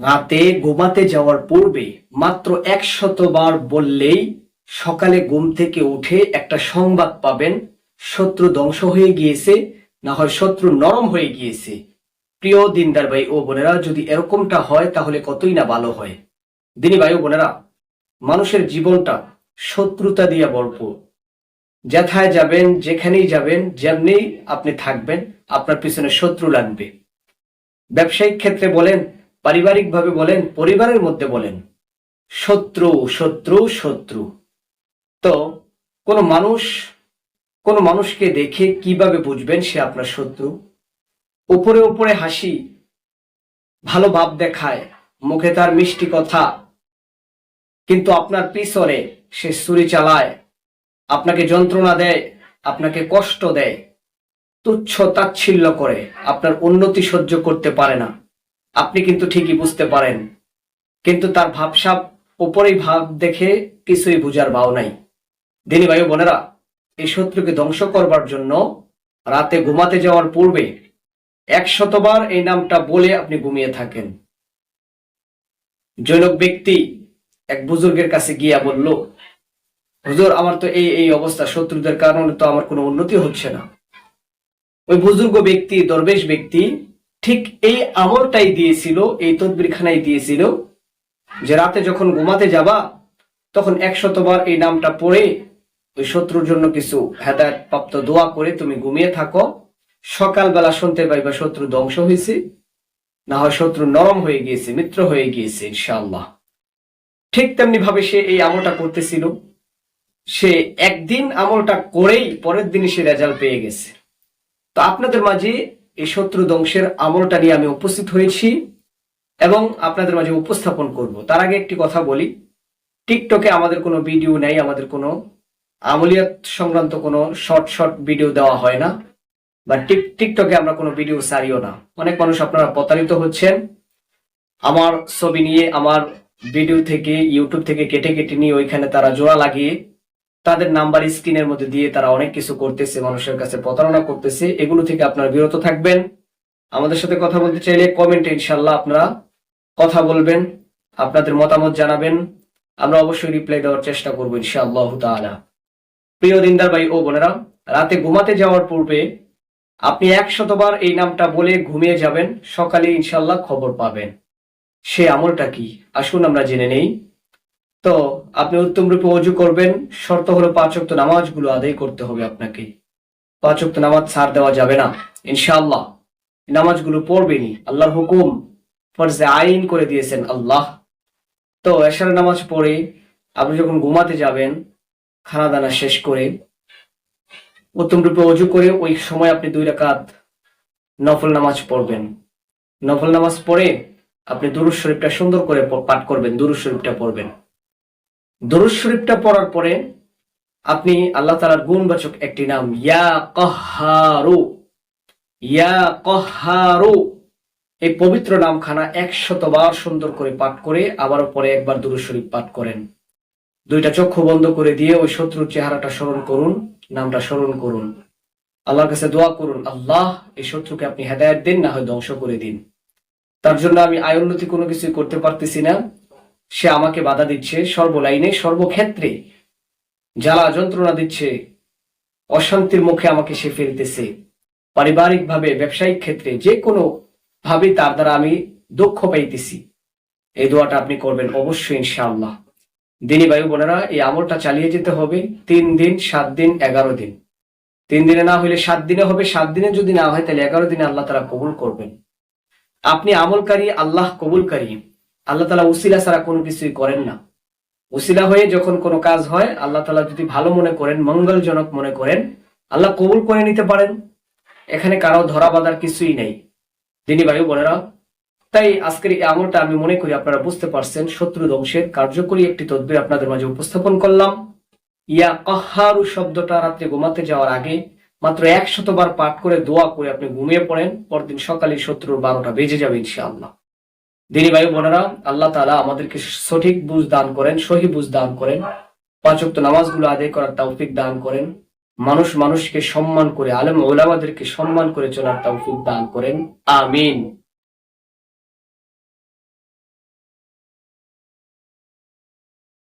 রাতে ঘুমাতে যাওয়ার পূর্বে মাত্র একশত বার বললেই সকালে ঘুম থেকে উঠে একটা সংবাদ পাবেন, শত্রু ধ্বংস হয়ে গিয়েছে, না হয় শত্রু নরম হয়ে গিয়েছে। প্রিয় দিনদার ভাই ও বোনেরা, যদি এরকমটা হয়, তাহলে কতই না ভালো হয়। দিনী ভাই ও বোনেরা, মানুষের জীবনটা শত্রুতা দিয়ে ভরপুর। যেথায় যাবেন, যেখানেই যাবেন, যেমনি আপনি থাকবেন, আপনার পিছনে শত্রু লাগবে। ব্যবসায়িক ক্ষেত্রে বলেন পারিবারিকভাবে বলেন, পরিবারের মধ্যে বলেন, শত্রু শত্রু শত্রু। তো কোনো মানুষ, কোনো মানুষকে দেখে কীভাবে বুঝবেন সে আপনার শত্রু? উপরে উপরে হাসি, ভালো ভাব দেখায়, মুখে তার মিষ্টি কথা, কিন্তু আপনার পিছনে সে ছুরি চালায়, আপনাকে যন্ত্রণা দেয়, আপনাকে কষ্ট দেয়, তুচ্ছ তাচ্ছিল্য করে, আপনার উন্নতি সহ্য করতে পারে না। আপনি কিন্তু ঠিকই বুঝতে পারেন। কিন্তু তার ভাবসাব, উপরেই ভাব দেখে কিছুই বুঝার ভাও নাই। দিনী ভাই বোনেরা, এই শত্রুকে ধ্বংস করবার জন্য রাতে ঘুমাতে যাওয়ার পূর্বে একশতবার এই নামটা বলে আপনি ঘুমিয়ে থাকেন। জৈনক ব্যক্তি এক বুজুর্গের কাছে গিয়া বলল, হুজুর, আমার তো এই এই অবস্থা, শত্রুদের কারণে তো আমার কোনো উন্নতি হচ্ছে না। ওই বুজুর্গ ব্যক্তি, দরবেশ ব্যক্তি ঠিক এই আমলটাই দিয়েছিল, এই তদবিরখানাই দিয়েছিল যে রাতে যখন ঘুমাতে যাবা, তখন একশতবার এই নামটা পড়ে ওই শত্রুর জন্য কিছু হেদায়ত প্রাপ্ত দোয়া করে তুমি ঘুমিয়ে থাকো। সকালবেলা শুনতে পাইবা শত্রু ধ্বংস হয়েছে না হয় শত্রু নরম হয়ে গিয়েছে, মিত্র হয়ে গিয়েছে, ইনশাআল্লাহ। ঠিক তেমনি ভাবে সে এই আমলটা করতেছিল। সে একদিন আমলটা করেই পরের দিনই সে রেজাল্ট পেয়ে গেছে। তো আপনাদের মাঝে এই শত্রু ধ্বংসের আমলটা নিয়ে আমি উপস্থিত হয়েছি এবং আপনাদের মাঝে উপস্থাপন করব। তার আগে একটি কথা বলি। টিকটকে আমাদের কোনো ভিডিও নেই, আমাদের কোনো আমলিয়াত সংক্রান্ত কোনো শর্ট শর্ট ভিডিও দেওয়া হয় না বা টিক, টিকটকে আমরা কোনো ভিডিও সারিও না। অনেক মানুষ আপনারা প্রতারিত হচ্ছেন। আমার ছবি নিয়ে, আমার ভিডিও থেকে ইউটিউব থেকে কেটে কেটে নিয়ে ওইখানে তারা জোড়া লাগিয়ে তাদের নাম্বার স্ক্রিনের মধ্যে দিয়ে তারা অনেক কিছু করতেছে, মানুষের কাছে প্রতারণা করতেছে। এগুলো থেকে আপনারা বিরত থাকবেন। আমাদের সাথে কথা বলতে চাইলে কমেন্টে ইনশাল্লাহ আপনারা কথা বলবেন, আপনাদের মতামত জানাবেন। আমরা অবশ্যই রিপ্লাই দেওয়ার চেষ্টা করব ইনশাআল্লাহ তাআলা। প্রিয় দিনদার ভাই ও বোনেরা, রাতে ঘুমাতে যাওয়ার পূর্বে আপনি একশতবার এই নামটা বলে ঘুমিয়ে যাবেন, সকালে ইনশাল্লাহ খবর পাবেন। সে আমলটা কি? আসুন আমরা জেনে নেই। তো আপনি উত্তম রূপে অজু করবেন। শর্ত হলো পাঁচক্ত নামাজগুলো আদায় করতে হবে আপনাকে। পাঁচক্ত নামাজ ছাড় দেওয়া যাবে না, ইনশাআল্লাহ। নামাজগুলো পড়বেনি আল্লাহর হুকুম ফরজে আইন করে দিয়েছেন আল্লাহ। তো এশার নামাজ পড়ে আপনি যখন ঘুমাতে যাবেন খানা দানা শেষ করে উত্তম রূপে অজু করে ওই সময় আপনি দুই রাকাত নফল নামাজ পড়বেন। নফল নামাজ পড়ে আপনি দুরুজ শরীফটা সুন্দর করে পাঠ করবেন দুরুজ শরীফটা পড়বেন। দুরুজ শরীফটা পড়ার পরে আপনি আল্লাহ তালার গুণবাচক একটি নাম, ইয়া কহারু ইয়া কহারু এই পবিত্র নামখানা একশতবার সুন্দর করে পাঠ করে আবারও পরে একবার দুরুজ শরীফ পাঠ করেন। দুইটা চক্ষু বন্ধ করে দিয়ে ওই শত্রুর চেহারাটা স্মরণ করুন, নামটা স্মরণ করুন। আল্লাহর কাছে দোয়া করুন, আল্লাহ, এই শত্রুকে আপনি হেদায়ত দিন, না হয় ধ্বংস করে দিন। তার জন্য আমি আয়োন্নতি কোনো কিছু করতে পারতেছি না। সে আমাকে বাধা দিচ্ছে সর্বলাইনে, সর্বক্ষেত্রে। জ্বালা যন্ত্রণা দিচ্ছে। অশান্তির মুখে আমাকে সে ফেলতেছে। পারিবারিক ভাবে ব্যবসায়িক ক্ষেত্রে, যে কোনো ভাবে তার দ্বারা আমি দুঃখ পাইতেছি। এই দোয়াটা আপনি করবেন অবশ্যই, ইনশাআল্লাহ। দিনী বায়ু বোনেরা, এই আমলটা চালিয়ে যেতে হবে। তিন দিন, সাত দিন, এগারো দিন। তিন দিনে না হলে সাত দিনে হবে। সাত দিনে যদি না হয়, তাহলে এগারো দিনে আল্লাহ তারা কবুল করবেন। আপনি আমলকারী, আল্লাহ কবুলকারী। আল্লাহ তালা উসিলা ছাড়া কোনো কিছুই করেন না। উসিলা হয়ে যখন কোনো কাজ হয়, আল্লাহ তালা যদি ভালো মনে করেন, মঙ্গলজনক মনে করেন, আল্লাহ কবুল করে নিতে পারেন। এখানে কারও ধরা বাঁধার কিছুই নেই। দিনী বায়ু বোনেরা, তাই আজকের এই আমলটা আমি মনে করি আপনারা বুঝতে পারছেন, শত্রু ধ্বংসের কার্যকরী একটি তদবির আপনাদের মাঝে উপস্থাপন করলাম। ইয়া কহারু শব্দটা রাত্রে ঘুমাতে যাওয়ার আগে মাত্র একশতবার পাঠ করে দোয়া করে আপনি ঘুমিয়ে পড়েন, পরদিন সকালে শত্রুর বারোটা বেজে যাবে ইনশাআল্লাহ। দিনী ভাই বোনেরা, আল্লাহ তালা আমাদেরকে সঠিক বুঝ দান করেন, সহি বুঝ দান করেন। পাঁচক্ত নামাজগুলো আদায় করার তৌফিক দান করেন। মানুষ মানুষকে সম্মান করে, আলম ওলামাদেরকে সম্মান করে চলার তৌফিক দান করেন। আমিন।